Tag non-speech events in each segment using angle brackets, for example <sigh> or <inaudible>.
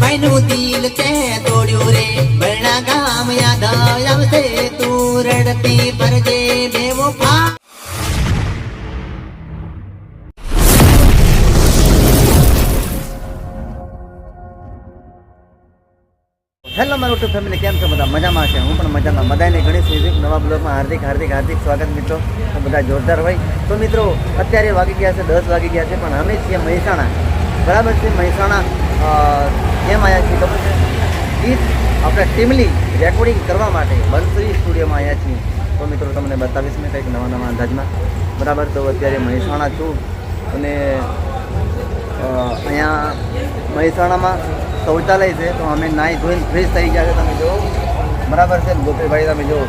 ભાઈ નું દિલ છે તોડ્યું રે. બરણા ગામ યાદ આવશે, તું રડતી પરજે બેવો ફા હેલો મારું યુટ્યુબ ફેમિલી કેમ છો બધા? મજામાં છે. હું પણ મજામાં. બધાને ઘણી સુધી નવા બ્લોગમાં હાર્દિક હાર્દિક હાર્દિક સ્વાગત મિત્રો. તો બધા જોરદાર હોય. તો મિત્રો, અત્યારે વાગી ગયા છે, દસ વાગી ગયા છે, પણ અમે છીએ મહેસાણા. બરાબર છે, મહેસાણા. કેમ આવ્યા છીએ ખબર છે? ગીત આપણે ટીમલી રેકોર્ડિંગ કરવા માટે બંસરી સ્ટુડિયોમાં આવ્યા છીએ. તો મિત્રો તમને બતાવીશ મેં કંઈક નવા નવા અંદાજમાં. બરાબર, તો અત્યારે મહેસાણા છું અને અહીંયા મહેસાણામાં શૌચાલય છે, તો અમે નાહી ધોઈને ફ્રેશ થઈ ગયા છે, તમે જુઓ. બરાબર છે ગોપીભાઈ, તમે જુઓ.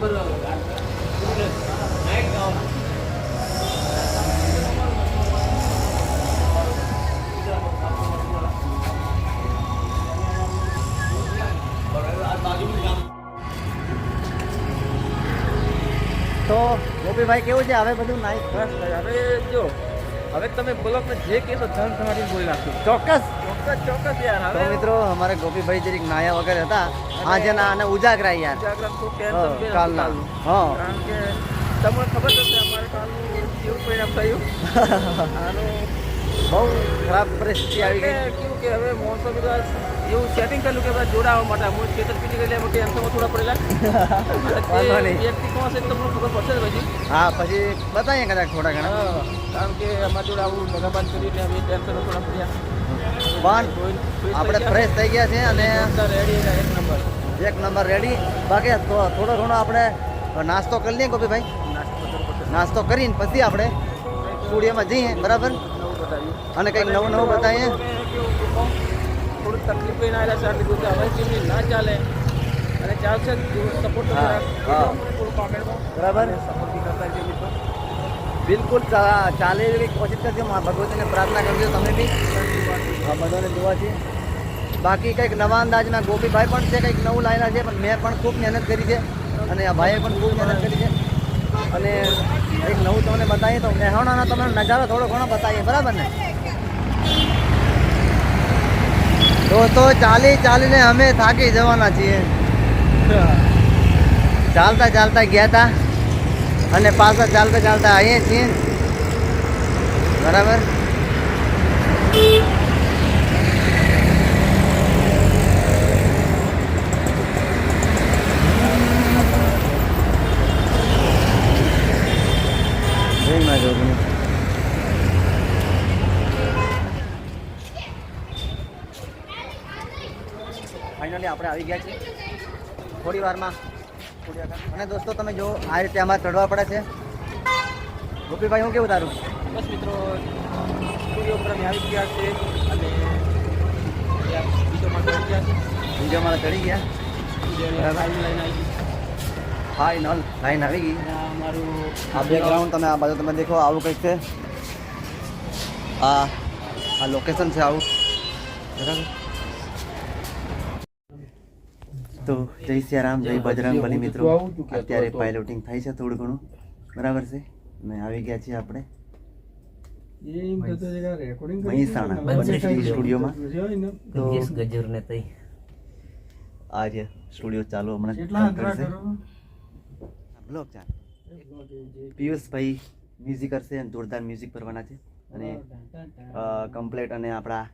તો ગોપીભાઈ, કેવું છે? હવે બધું નાઈક બસ હવે જો, હવે તમે બોલો ને જે કહેશો ધન તમારી બોલી નાખશું. ચોક્કસ. તો મિત્રો અમારે ગોપીભાઈ જરીક નાયા વગર હતા. આજે ના અને ઉજાગરા યાર. કાલના. હા. કે તમને ખબર છે અમારે કાલનું કેવું પરિણામ થયું. <laughs> બહુ ખરાબ પરિસ્થિતિ આવી ગઈ. કેવું કે હવે મોસમ એવું સેટિંગ કર્યું કે બધા જોડાવા માટે. હું છેતરપિંડી કરી એમ તો થોડા પડેલા. તે વ્યક્તિ કોણ છે તમને ખબર પડશે પછી હા પછી બતાવીએ કદાચ થોડા ઘણા. કારણ કે અમારા જોડે આવું લગાબાન કરીને અમે ટેન્શન થોડા પડ્યા. પણ આપણે ફ્રેશ થઈ ગયા છે અને રેડી એક નંબર એક નંબર રેડી બાકી થોડો ઘણો આપણે નાસ્તો કરી લઈએ ગોપીભાઈ નાસ્તો નાસ્તો કરીને પછી આપણે સ્ટુડિયોમાં જઈએ બરાબર? અને કંઈક નવું નવું બતાવીએ. તકલીફ લઈને આવેલા છે આટલી બધી હવે ટીમની ના ચાલે. અને ચાલશે સપોર્ટ બરાબર? સપોર્ટ બી કરતા રહેજો મિત્રો. બિલકુલ ચાલે એવી કોશિશ કરજો ભગવતીને પ્રાર્થના કરજો તમે બી. આ બધાને જોવા છે. બાકી કંઈક નવા અંદાજના ગોપીભાઈ પણ છે કંઈક નવું લાવેલા છે પણ મેં પણ ખૂબ મહેનત કરી છે. અને આ ભાઈએ પણ ખૂબ મહેનત કરી છે. અને કંઈક નવું તમને બતાવીએ તો મહેણાનો તમને નજારો થોડો ઘણો બતાવીએ બરાબર ને? દોસ્તો ચાલી ચાલીને અમે થાકી જવાના છીએ. ચાલતા ચાલતા ગયા હતા અને પાછા ચાલતા ચાલતા આવીએ છીએ. બરાબર? ટ્રેનમાં આપણે આવી ગયા છીએ. થોડી વારમાં. અને દોસ્તો તમે જો આ રીતે અમારે ચડવા પડે છે. ગોપીભાઈ હું કેવું તારું? બસ મિત્રો સ્ટુડિયો પર અમે આવી ગયા છે અને બીજોમાં ચડી ગયા છે બીજો મારા ચડી ગયા. ફાઇનલ લાઈન આવી ગઈ. અમારું આ બેકગ્રાઉન્ડ તમે આ બાજુ તમે દેખો આવું કંઈક છે. આ આ લોકેશન છે આવું. બરાબર? તો જય સિયારામ જય બજરંગ બલી મિત્રો. અત્યારે પાયલોટિંગ થાય છે થોડું ઘણું. બરાબર છે? ને આવી ગયા છીએ આપણે. મહેસાણા બંસરી સ્ટુડિયોમાં. તો ગજર ને તઈ. આ સ્ટુડિયો ચાલુ હમણાં કરશે. બ્લોગ ચાલ. પિયુષભાઈ મ્યુઝિક કરશે અને જોરદાર મ્યુઝિક કરવાના છે. અને કમ્પ્લેટ અને આપણા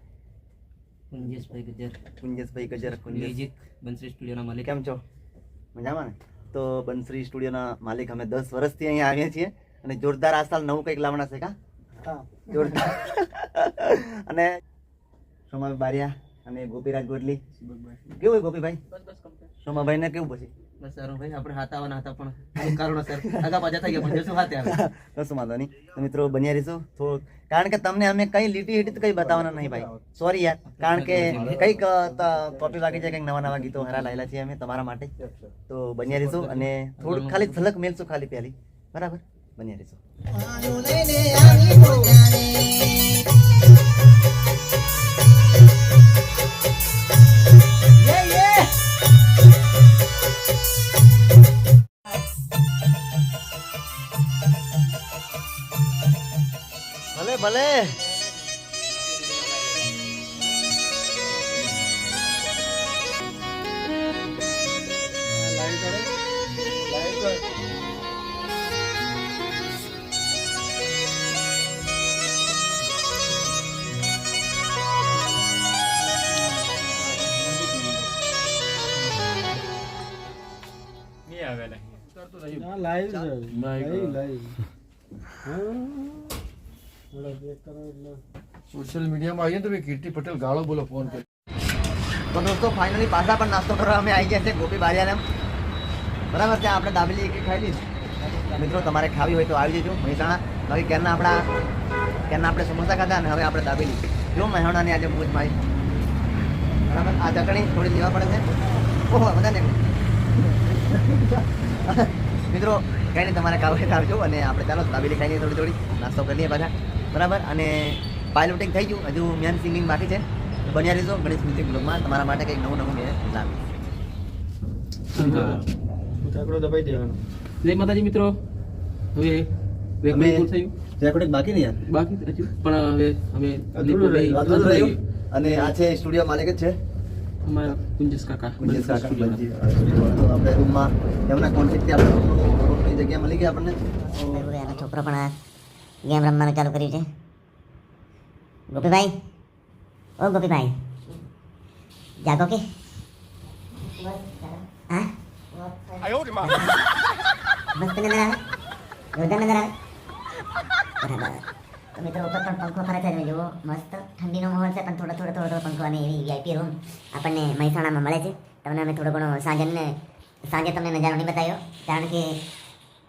કુંજેશભાઈ ગજર. કુંજેશભાઈ ગજર કુંજેશ બંસરી સ્ટુડિયોના માલિક. કેમ છો? મજામાં ને? તો બંસરી સ્ટુડિયોના માલિક અમે દસ વર્ષથી અહીંયા આવ્યા છીએ અને જોરદાર આ સાલ નવું કંઈક લાવવાના છે કા? જોરદાર. <laughs> અને સોમાભાઈ બારિયા અને ગોપીરાજ ગોટલી. કેવું હોય ગોપીભાઈ? બસ બસ સોમાભાઈ ને કેવું પછી? બસ સારું ભાઈ આપણે હાથ આવવાના હતા પણ કારણોસર આગા પાછા થઈ ગયા પણ જશું હાથે આવે કશું વાંધો નહીં. મિત્રો બન્યા રહીશું. થોડુંક કારણ કે તમને અમે કઈ લીટી હીટી તો કઈ બતાવવાના નહીં ભાઈ. સોરી યાર. કારણ કે કંઈક કોપી વાગી જાય કંઈક નવા નવા ગીતો હારા લાયેલા છે અમે તમારા માટે. તો બન્યા રહીશું અને થોડુંક ખાલી ઝલક મેલશું ખાલી પહેલી. બરાબર? બન્યા રહીશું. એ ભલે હા લાઈવ છે લાઈવ લાઈવ સોશિયલ મીડિયામાં આવીએ તો ભાઈ કીર્તિ પટેલ ગાળો બોલો ફોન કરી. તો દોસ્તો ફાઇનલી પાછા પણ નાસ્તો કરવા અમે આવી ગયા છે ગોપી બારિયાને. બરાબર ત્યાં આપણે દાબેલી એક એક ખાઈ લીધી મિત્રો તમારે ખાવી હોય તો આવી જજો મહેસાણા. બાકી ક્યારના આપણા ક્યારના આપણે સમોસા ખાધા અને હવે આપણે દાબેલી. જો મહેસાણાની આજે ભૂજ મારી. બરાબર? આ ચટણી થોડી લેવા પડે છે. ઓહો બધાને. મિત્રો કંઈ નહીં તમારે ખાવું હોય આવજો અને આપણે ચાલો દાબેલી ખાઈને થોડી થોડી. નાસ્તો કરી લઈએ પાછા. બરાબર? અને પાયલોટિંગ થઈ ગયું. હજુ મેન સિંગિંગ બાકી છે. બન્યા રહીશો ગણેશ મ્યુઝિક બ્લોગમાં તમારા માટે કંઈક નવું નવું મેં લાવ્યું. ઠાકડો દબાઈ દેવાનો. જય માતાજી મિત્રો હવે રેકોર્ડિંગ બાકી નહીં યાર. બાકી હજુ. પણ હવે અમે રહ્યું. અને આ છે સ્ટુડિયો માલિક જ છે. અમારા કુંજસ કાકા. ગુંજેશ કાકા આપણે રૂમમાં એમના કોન્ટેક્ટથી આપણે જગ્યા મળી ગઈ આપણને. છોકરો પણ આ ગેમ રમવાનું ચાલુ કર્યું છે. ગોપીભાઈ? ઓ ગોપીભાઈ. જાગો કે? હા? મસ્ત નજર આવે. જોરદાર નજર આવે. બરાબર. તો મિત્રો, ઉપર પણ પંખો ફરે છે જુઓ. મસ્ત ઠંડીનો માહોલ છે, પણ થોડો થોડો થોડો પંખો અને એવી વીઆઈપી રૂમ આપણને મહેસાણામાં મળે છે. તમને અમે થોડો ઘણો સાંજે સાંજે તમને નજારો નહીં બતાવ્યો. કારણ કે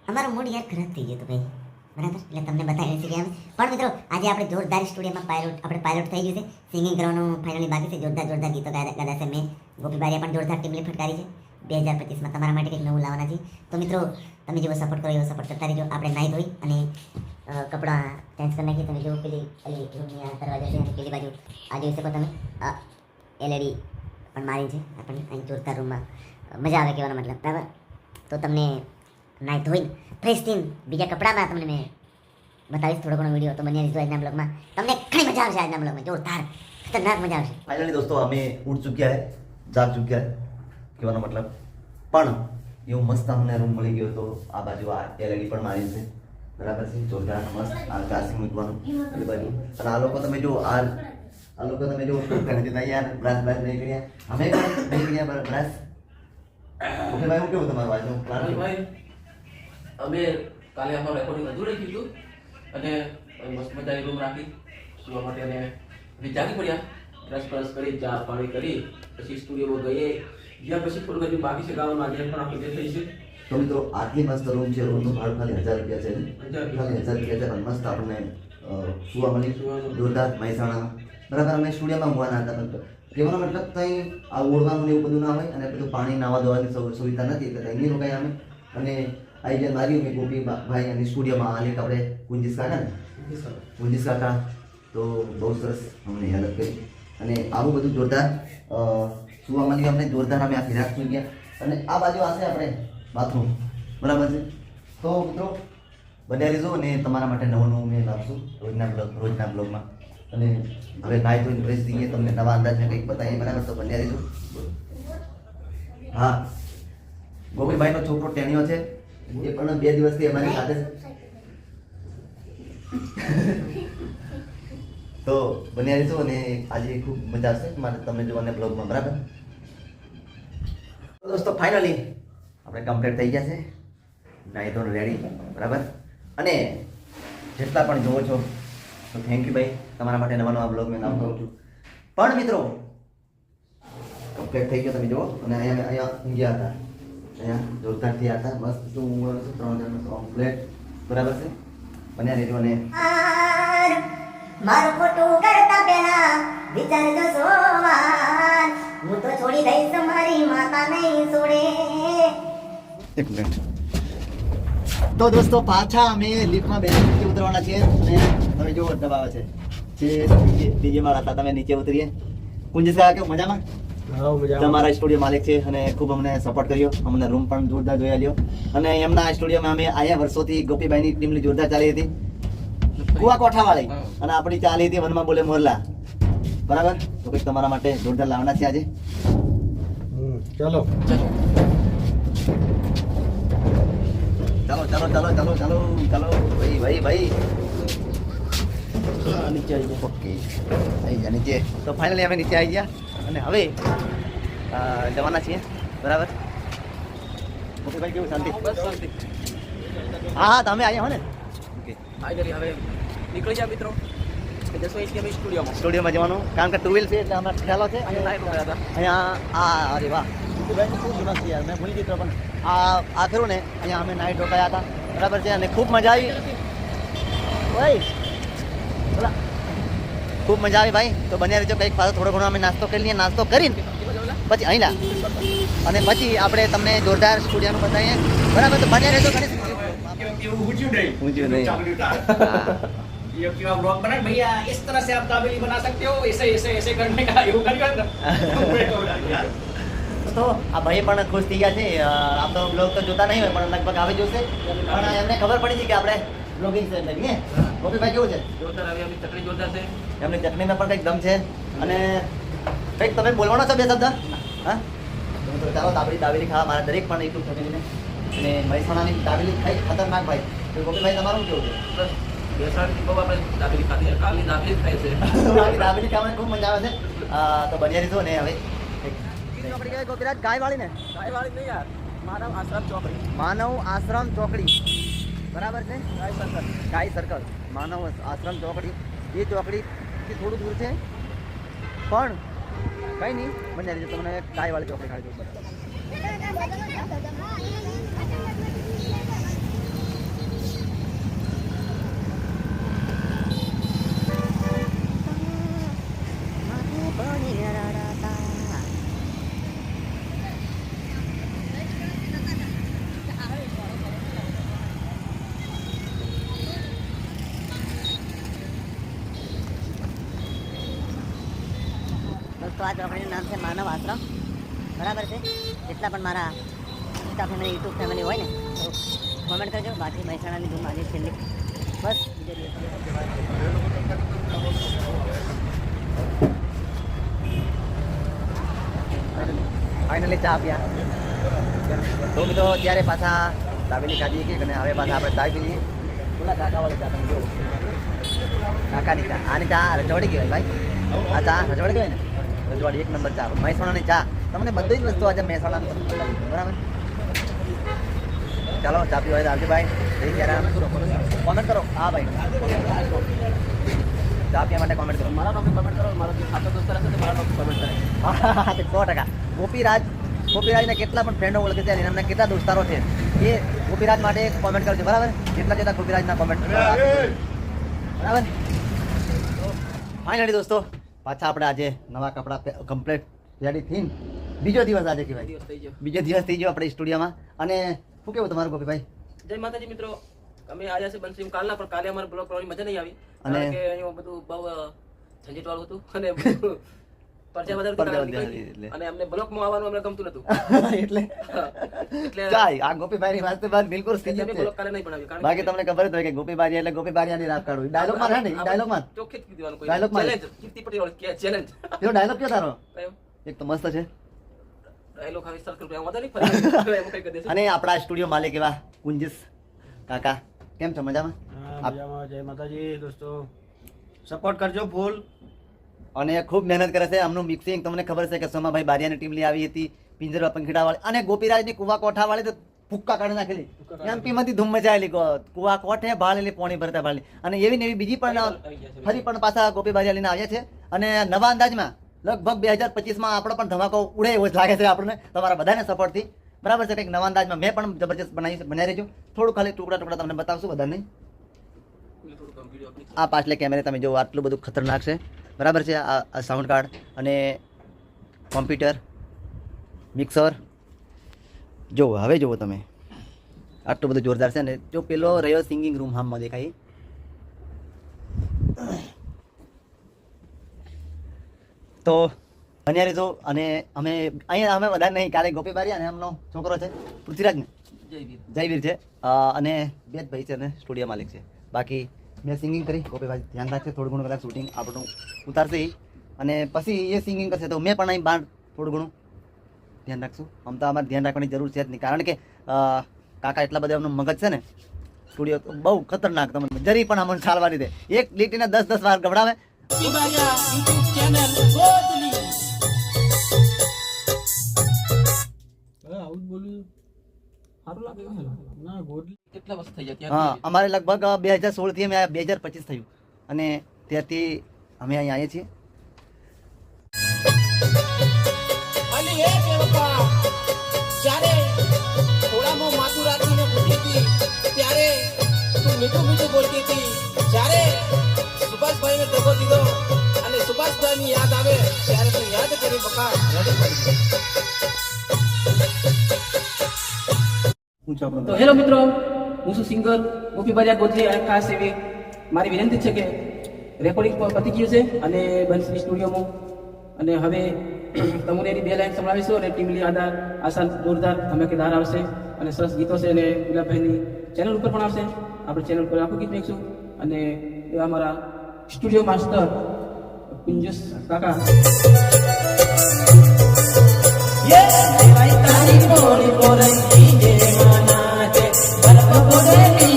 અમારો મૂડ યાર ખરાબ થઈ ગયો હતો ભાઈ. બરાબર? એટલે તમને બતાવી નથી ગયા પણ મિત્રો, આજે આપણે જોરદાર સ્ટુડિયોમાં પાયલોટ આપણે પાયલોટ થઈ ગયું છે. સિંગિંગ કરવાનું ફાઇનલી બાકી છે. જોરદાર જોરદાર ગીતો ગાયા છે. મેં ગોપી બારીયા પણ જોરદાર ટીમલી ફટકારી છે. બે હજાર પચીસમાં તમારા માટે કંઈક નવું લાવવાના છે તો મિત્રો, તમે જેવો સપોર્ટ કરો એવો સપોર્ટ કરતા રહેજો. આપણે નાહી ધોઈ અને કપડાં ચેન્જ કરી નાખી તમે જો પેલી પેલી રૂમની દરવાજા છે અને પેલી બાજુ આ જોઈ શકો તમે. એલઈડી પણ મારી છે. આપણને અહીં જોરદાર રૂમમાં મજા આવે કહેવાનો મતલબ. બરાબર? તો તમને નાહી ધોઈને ફ્રેશ થઈને બીજા કપડામાં તમને મેં બતાવીશ થોડો ઘણો વીડિયો તો બની રહેજો આજના બ્લોગમાં. તમને ઘણી મજા આવશે આજના બ્લોગમાં. જોરદાર. ખતરનાક મજા આવશે. ફાઇનલી દોસ્તો અમે ઉડ ચૂક્યા હે જાગ ચૂક્યા હે કહેવાનો મતલબ. પણ એવું મસ્ત અમને રૂમ મળી ગયો તો આ બાજુ આ એલઈડી પણ મારી છે. બરાબર છે? જોરદાર મસ્ત. આ ચાર્જિંગ મૂકવાનું. એ બાજુ. અને આ લોકો તમે જો આ આ લોકો તમે જો ઉપયોગ કરે છે ત્યાં યાર બ્રાસ બ્રાસ નહીં કર્યા અમે પણ નહીં કર્યા બ્રાસ. ઓકે ભાઈ હું કેવું તમારું બાજુ. અમે કાલે અમારું રેકોર્ડિંગ અધૂરું રાખ્યું હતું. અને મસ્ત મજાની રૂમ રાખી. સુવા માટે અને જાગી પડ્યા. બ્રશ બ્રશ કરી ચા પાણી કરી પછી સ્ટુડિયોમાં ગઈએ. જ્યાં પછી થોડું બાકી છે ગાવાનું આજે પણ આપણે જે થઈ છે. તો મિત્રો આટલી મસ્ત રૂમ છે રૂમનું ભાડું ખાલી હજાર રૂપિયા છે. ખાલી હજાર રૂપિયા છે પણ મસ્ત આપણને સુવા મળી. જોરદાર મહેસાણા. બરાબર અમે સ્ટુડિયોમાં હોવાના હતા પણ કહેવાનો મતલબ કંઈ આ ઓળવાનું ને એવું બધું ના હોય અને બધું પાણી નાવા ધોવાની સુવિધા નથી એટલે અહીંની રોકાઈ અમે. અને આવી જાય મારી મેં ગોપી બા- ભાઈ અને સ્ટુડિયોમાં લેખ આપણે કુંજીસ કાકા ને? કુંજીસ કાકા. તો બહુ સરસ અમને હેલ્પ કરી. અને આવું બધું જોરદાર અ, સુવા મળી અમને. જોરદાર અમે આખી રાત સુઈ ગયા. અને આ બાજુ આશે આપણે બાથરૂમ. બરાબર છે? તો મિત્રો બધા રહેજો અને તમારા માટે નવું નવું મેં લાવશું રોજના બ્લોગ રોજના બ્લોગમાં. અને હવે નાઈ ધોઈને ફ્રેશ થઈએ તમને નવા અંદાજને કંઈક બતાવીએ. બરાબર? તો બન્યા રહેજો. હા. ગોપીભાઈનો છોકરો ટેણીઓ છે. એ પણ બે દિવસથી અમારી સાથે તો બન્યા રહેજો અને આજે ખૂબ મજા આવશે. મારે તમને જોવાને બ્લોગમાં, બરાબર? દોસ્તો ફાઇનલી આપણે કમ્પ્લીટ થઈ ગયા છે. નાઈ ધોન રેડી બરાબર? અને જેટલા પણ જોવો છો, તો થેન્ક યુ ભાઈ. તમારા માટે નવા નવા બ્લોગ મેં નામ કરું છું. પણ મિત્રો કમ્પ્લીટ થઈ ગયો તમે જુઓ અને અહીંયા અહીંયા ઊંઘ્યા હતા. અહીંયા જોરદાર થયા હતા બસ શું ઊંઘવાનું છે ત્રણ જણનું કોમ્પ્લેટ બરાબર છે બન્યા રહેજો અને મારું ખોટું કરતા પહેલા વિચારજો સોવાર હું તો છોડી દઈશ મારી માતા નહીં છોડે એક મિનિટ તો દોસ્તો પાછા અમે લિફ્ટમાં બેસી નીચે ઉતરવાના છીએ અને તમે જો દબાવે છે. જે બીજે- વાળા હતા તમે નીચે ઉતરીએ. કુંજ કાકા કેવું? મજામાં? હા મજા તમારા સ્ટુડિયો માલિક છે અને ખૂબ અમને સપોર્ટ કર્યો. અમને રૂમ પણ જોરદાર જોયા લ્યો. અને એમના સ્ટુડિયોમાં અમે આયા વર્ષોથી ગોપીભાઈની ટીમની જોરદાર ચાલી હતી. કુવા કોઠાવાળી. અને આપણી ચાલી હતી વનમાં બોલે મોરલા. બરાબર? તો પછી તમારા માટે જોરદાર લાવના છે આજે. ચાલો. ચાલો ચાલો ચાલો ચાલો ચાલો ચાલો. ભાઈ ભાઈ ભાઈ. નીચે આવી ગયા. ઓકે. આવી ગયા નીચે. તો ફાઇનલી અમે નીચે આવી ગયા. અને હવે જવાના છીએ. બરાબર? ઓકે ભાઈ કેવું? શાંતિ? બસ શાંતિ. હા હા તમે આવ્યા હો ને? ઓકે. હવે નીકળી જાય મિત્રો. સ્ટુડિયોમાં? જવાનું. કારણ કે ટુ વ્હીલ છે એટલે અમે ખ્યાલો છે. અહીંયા નાઇટ રોકાયા હતા. અહીંયા આ અરે વાહ. ખૂબ દિવસ યાર. મેં ભૂલી ગયો પણ આ આ ખરું ને? અહીંયા અમે નાઇટ રોકાયા હતા. બરાબર છે? અને ખૂબ મજા આવી. ભાઈ ખૂબ મજા આવી ભાઈ. તો બન્યા રહેજો કંઈક પાછો થોડો ઘણો અમે નાસ્તો કરી લઈએ. નાસ્તો કરીને પછી અહીંલા અને પછી આપણે તમને જોરદાર સ્ટુડિયોનું બતાવીએ. બરાબર તો બન્યા રહેજો તો આ ભાઈ પણ ખુશ થઈ ગયા છે. આપ તો બ્લોગ તો જોતા નહીં હોય પણ લગભગ આવી જોશે. પણ એમને ખબર પડી છે કે આપણે બ્લોગિંગ કરીએ. ગોપીભાઈ કેવું છે? જોરદાર હવે અમે ચકડી જોરદાર છે. એમની ચટણીમાં પણ કંઈક દમ છે. અને કંઈક તમે બોલવાનો છો બે શબ્દ? હા? તો ચાલો દાબેલી દાબેલી ખાવા મારા દરેક પણ યુટ્યુબ ફેમિલીને. અને મહેસાણાની દાબેલી ખાઈ ખતરનાક ભાઈ. તો ગોપીભાઈ તમારું કેવું છે? બસ બેસાડથી બહુ આપણે દાબેલી ખાધી કાલની દાબેલી ખાઈ છે. દાબેલી ખાવાની ખૂબ મજા આવે છે. તો બન્યા રહીશું ને હવે આપણી કહેવાય ગોપીરાજ ગાય વાળી ને ગાય વાળી નહીં યાર માનવ આશ્રમ ચોકડી. માનવ આશ્રમ ચોકડી. બરાબર છે? ગાય સર્કલ ગાય સર્કલ માનવ આશ્રમ ચોકડી. એ ચોકડીથી થોડું દૂર છે. પણ કંઈ નહીં. રહીજો તમને ગાયવાળી ચોકડી ખાડી દઉં દોસ્તો આ ચોકડીનું નામ છે માનવ આશ્રમ. બરાબર છે? જેટલા પણ મારા ઇન્સ્ટા ફેમિલી યુટ્યુબ ફેમિલી હોય ને, તો કોમેન્ટ કરજો. બાકી મહેસાણાની ધૂમ આજે છેલ્લી બસ ફાઇનલી ચા આપ્યા તો મિત્રો ત્યારે પાછા દાબેલી ખાધી કે અને હવે પાછા આપણે ચા પીધી બોલા કાકાવાળી ચા તમે જુઓ. કાકાની ચા. આની ચા રજવાડી કહેવાય ભાઈ. આ ચા રજવાડી કહેવાય ને? રજવાડી એક નંબર ચા મહેસાણાની ચા. તમને બધી જ વસ્તુ આજે મહેસાણાની બરાબર? ચાલો ચા પીવા આવજો ભાઈ કોમેન્ટ કરો. હા ભાઈ. ચા પીવા માટે કોમેન્ટ કરો. મારા ટોપિક કોમેન્ટ કરો. મારો જે ખાતો દોસ્તર હશે તે મારા ટોપિક કોમેન્ટ કરે. હા, તે સો ટકા. ગોપીરાજ ગોપીરાજને કેટલા પણ ફ્રેન્ડો ઓળખે છે અને એમના કેટલા દોસ્તારો છે એ ગોપીરાજ માટે કોમેન્ટ કરજો. બરાબર? જેટલા જેટલા ગોપીરાજના કોમેન્ટ બરાબર? ફાઇનલી દોસ્તો પાછા આપણે આજે નવા કપડાં કમ્પ્લીટ રેડી થઈને બીજો દિવસ આજે કહેવાય. બીજો દિવસ થઈ ગયો. આપણે સ્ટુડિયોમાં. અને શું કેવું તમારું ગોપીભાઈ જય માતાજી મિત્રો. અમે આજે છે બંસીમ કાલના પણ કાલે અમારે બ્લોગ કરવાની મજા નહીં આવી. અને- કે અહીંયા બધું બહુ ઝંઝટવાળું હતું. અને <laughs> બાકી તમને ખબર જ હોય કે એટલે ને માં. ચેલેન્જ ડાયલોગ કયો તારો? એક તો મસ્ત છે. અને આપણા સ્ટુડિયો માલિક એવા કુંજીસ કાકા. કેમ છો? મજામાં? મજામાં જય માતાજી દોસ્તો. સપોર્ટ કરજો ફૂલ અને ખૂબ મહેનત કરે છે. આમનું મિક્સિંગ તમને ખબર છે કે સોમાભાઈ બારિયાની ટીમ લઈ આવી હતી પિંજરવા પંખીડાવાળી અને ગોપીરાજની કુવા કોઠાવાળી તો ફૂક્કા કાઢી નાખેલી. એમપીમાંથી ધૂમ મચાયેલી કુવા કોઠે ભાળેલી પોણી ભરતા ભાળેલી અને એવી ને એવી બીજી પણ. ફરી પણ પાછા ગોપી બારિયા લઈને આવ્યા છે. અને નવા અંદાજમાં લગભગ બે હજાર પચીસમાં આપણો પણ ધમાકો ઉડે એવો જ લાગે છે આપણને તમારા બધાને સપોર્ટથી બરાબર છે કંઈક નવા અંદાજમાં મેં પણ જબરજસ્ત બનાવી બનાવી રહેજો થોડું ખાલી ટુકડા ટુકડા તમને બતાવશું બધાને. આ પાછલે કેમેરે તમે જો આટલું બધું ખતરનાક છે. બરાબર છે આ સાઉન્ડ કાર્ડ અને કોમ્પ્યુટર મિક્સર જો હવે જુઓ તમે. આટલું બધું જોરદાર છે ને જો પેલો રહ્યો સિંગિંગ રૂમ હામમાં દેખાય. તો અન્યારે જો અને અમે અહીંયા અમે બધા નહીં કાલે ગોપી બારી અને એમનો છોકરો છે પૃથ્વીરાજ ને જયવીર. જયવીર છે. અને બે જ ભાઈ છે અને સ્ટુડિયો માલિક છે. બાકી મેં સિંગિંગ કરી. ગોપીભાઈ ધ્યાન રાખશે થોડું ઘણું કદાચ શૂટિંગ આપણું ઉતારશે અને પછી એ સિંગિંગ કરશે તો મેં પણ અહીં બહાર થોડું ઘણું ધ્યાન રાખશું. આમ તો અમારે ધ્યાન રાખવાની જરૂર છે જ નહીં. કારણ કે કાકા એટલા બધા એમનું મગજ છે ને સ્ટુડિયો તો બહુ ખતરનાક તમને જરી પણ અમને ચાલવાની દે એક લીટીને દસ દસ વાર હા, આવું જ હા અમારે લગભગ બે હજાર સોળથી અમે બે હજાર પચીસ થયું. અને ત્યારથી અમે અહીં આવીએ છીએ. અલી એ બેવફા જ્યારે થોડામાં માથું રાખીને ઊભી હતી ત્યારે તું મીઠું મીઠું બોલતી હતી. જ્યારે સુભાષભાઈને દગો દીધો અને સુભાષભાઈની યાદ આવે ત્યારે તું યાદ કરી બકા રડી પડી તો હેલો મિત્રો હું છું સિંગર ગોપી બજાર ગોત્રી અને ખાસ એવી મારી વિનંતી છે કે રેકોર્ડિંગ પતી ગયું છે અને બંસની સ્ટુડિયોમાં અને હવે તમને એની બે લાઈન સંભળાવીશું અને ટીમલી આધાર આસાન જોરદાર ધમાકેદાર આવશે અને સરસ ગીતો છે અને ગુલાબભાઈની ચેનલ ઉપર પણ આવશે. આપણે ચેનલ ઉપર આખું ગીત મેકશું અને એવા અમારા સ્ટુડિયો માસ્ટર કુંજસ કાકા. દેવાય તારી બોલી બોરંગી જે માના છે બરફ બોલે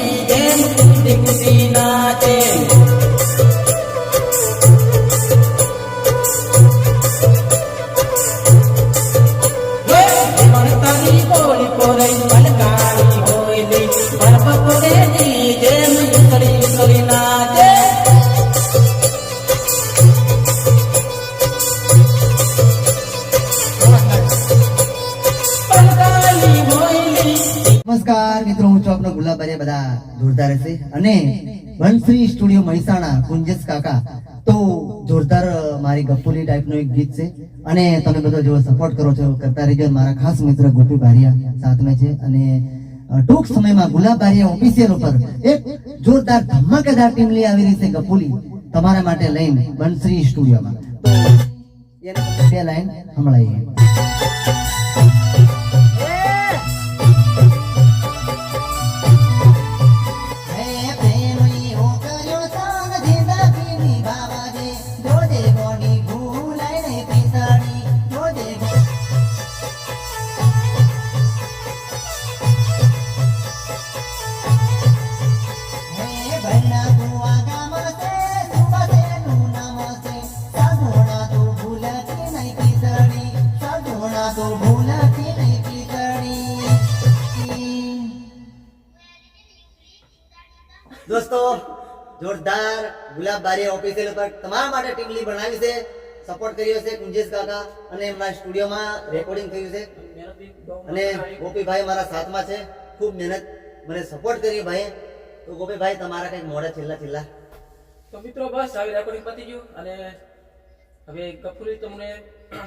નમસ્કાર મિત્રો, હું છું આપનો ગુલાબભાઈ બધા જોરદાર હશે. અને વનશ્રી સ્ટુડિયો મહેસાણા કુંજસ કાકા. તો જોરદાર મારી ગપ્પુલી ટાઈપનું એક ગીત છે. અને તમે બધો જો સપોર્ટ કરો છો, કરતા રહેજો. મારા ખાસ મિત્ર ગોપી બારિયા સાથમાં છે. અને ટૂંક સમયમાં ગુલાબ બારિયા ઓફિસિયલ ઉપર એક જોરદાર ધમાકેદાર ટીમ લઈ આવી રહી છે ગપ્પુલી. તમારા માટે લઈને વનશ્રી સ્ટુડિયોમાં. બે લાઈન સંભળાઈએ. જોરદાર ગુલાબ બારીયા ઓફિસિયલ પર તમારા માટે ટીમલી બનાવી છે. સપોર્ટ કર્યો છે કુંજેશ કાકા અને એમના સ્ટુડિયોમાં રેકોર્ડિંગ થયું છે. અને ગોપીભાઈ મારા સાથમાં છે. ખૂબ મહેનત મને સપોર્ટ કર્યો ભાઈ તો ગોપીભાઈ, તમારા કંઈક મોડા છેલ્લા છેલ્લા. તો મિત્રો, બસ આવી રેકોર્ડિંગ પતી ગયું અને હવે કપૂરી તમને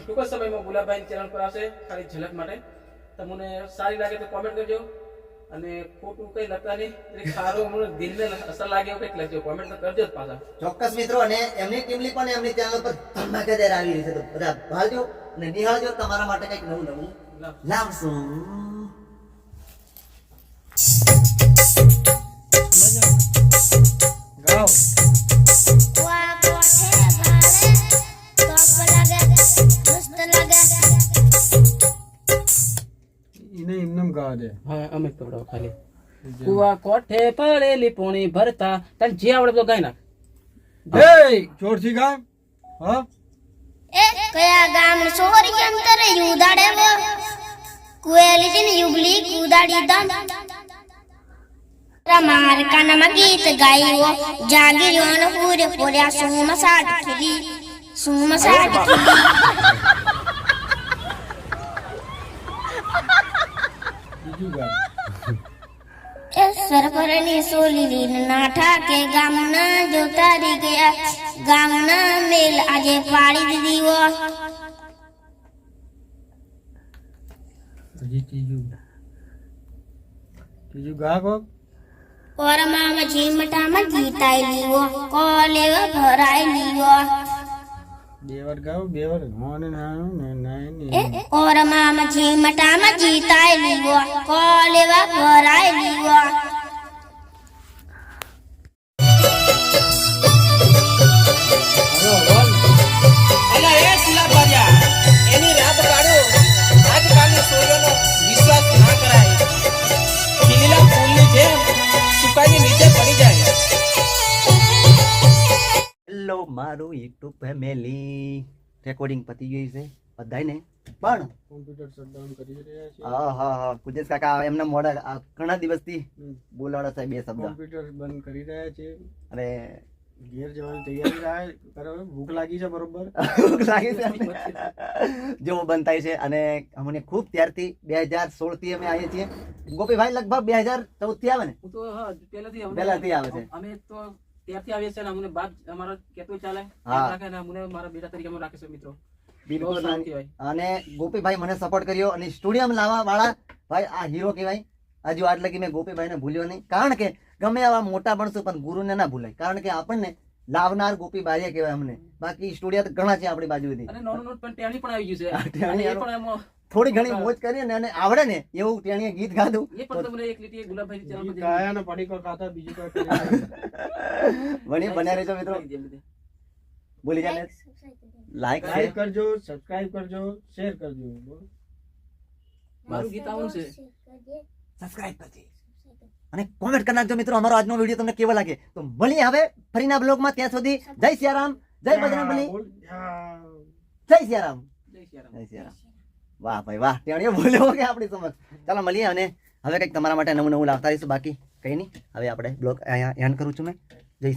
ટૂંક સમયમાં ગુલાબભાઈ ચેનલ પર આવશે. ખાલી ઝલક માટે. તમને સારી લાગે તો કોમેન્ટ કરજો. અને ખોટું કઈ લખતા નહીં. એટલે સારું હમણાં દિલને અસર લાગે એવું કંઈક લખજો કોમેન્ટ તો કરજો જ પાછા. ચોક્કસ મિત્રો અને એમની ટીમલી પણ એમની ચેનલ પર ધમાકેદાર આવી રહી છે. તો બધા ભાલજો અને નિહાળજો તમારા માટે કંઈક નવું નવું. લાવશું ગાઓ. હા અમે કવડાવો ખાલી. કુવા કોઠે પડેલી પોણી ભરતા તને જે આવડે બધું ગાઈ નાખ. એ જોરથી ગાય. હા. એ કયા ગામ સોરી કેમ કરે? યુદાડે વો ને યુગલી કુદાડી રમાર કાનમાં ગીત ગાયો જાગીર્યો પૂરે પૂર્યા સુમ સાટ ખીલી. સુમ સાટ ખીલી. ગાય <laughs> સરપરની સોલીલી નાઠા કે ગામના જોતારી ગયા ગામના મેલ આજે પાડી દીધી વો હજી ત્રીજું ત્રીજું ગા કોક ઓરમામાં ઝીમટામાં ગીતાઈ લીવો કોલેવ ભરાઈ લીવો બે વાર ગાવ બે વાર હા ને ના ને ના ને એ ઓરમામાં ઝીમટામાં ગીતાઈ લીવો કોલેવ ભરાઈ લીવો હેલો મારું યુટ્યુબ ફેમિલી. રેકોર્ડિંગ પતી ગઈ છે બધાને પણ કોમ્પ્યુટર શટડાઉન કરી રહ્યા છે હા હા હા. કુજેશ કાકા એમના મોડા આ ઘણા દિવસથી. બોલાડો સાહેબ બે શબ્દ. કોમ્પ્યુટર બંધ કરી રહ્યા છે. અને ઘેર જવાની તૈયારી રાહ કરે ભૂખ લાગી છે બરોબર? <laughs> ભૂખ લાગી છે. <laughs> જો બંધ થાય છે. અને અમને ખૂબ ત્યારથી બે હજાર સોળથી અમે આવીએ છીએ. ગોપીભાઈ લગભગ બે હજાર ચૌદથી આવે ને? પહેલાથી આવે છે. અમે તો ત્યારથી આવીએ છીએ અમને બાપ અમારા કેટલું ચાલે. રાખે ને અમને મારા બેટા તરીકે અમે રાખે છે મિત્રો. બિલકુલ અને ગોપીભાઈ મને સપોર્ટ કર્યો અને સ્ટુડિયમ લાવવા વાળા ભાઈ આ હીરો કહેવાય. હજુ આટલે કે મેં ગોપીભાઈને ભૂલ્યો નહીં. કારણ કે ગમે આવા મોટા ભણશું પણ ગુરુને ના ભૂલાય. કારણ કે આપણને લાવનાર ગોપીભાઈ કહેવાય અમને. બાકી સ્ટુડિયા તો ઘણા છે આપણી બાજુથી. અને નાનું નોટ પણ ટેણી પણ આવી ગયું છે. ટેણી. પણ થોડી ઘણી મોજ કરીએ ને અને આવડે ને એવું ટેણીએ ગીત ગાધું. એ પણ તમને એક લીટી ગુલાબભાઈ ચેનલ પર કાયા ને પડીકો ગાતા બીજું કોઈ <laughs> વણી બન્યા રહેજો મિત્રો. બોલી જાય લાઈક લાઈક કરજો સબસ્ક્રાઇબ કરજો શેર કરજો. મારું ગીત આવું છે. સબસ્ક્રાઇબ કરજે અને કોમેન્ટ કરી નાખજો મિત્રો અમારો આજનો વીડિયો તમને કેવો લાગે તો મળીએ હવે ફરીના બ્લોગમાં. ત્યાં સુધી જય સિયારામ જય બજરંગબલી. બોલ. જય સિયારામ. જય રામ જય સિયારામ. વાહ ભાઈ વાહ ત્યાં બોલ્યો કે આપણી સમજ ચાલો મળીએ અને હવે કંઈક તમારા માટે નવું નવું લાવતા રહીશું. બાકી કંઈ નહીં. હવે આપણે બ્લોગ અહીંયા એન્ડ કરું છું મેં. જય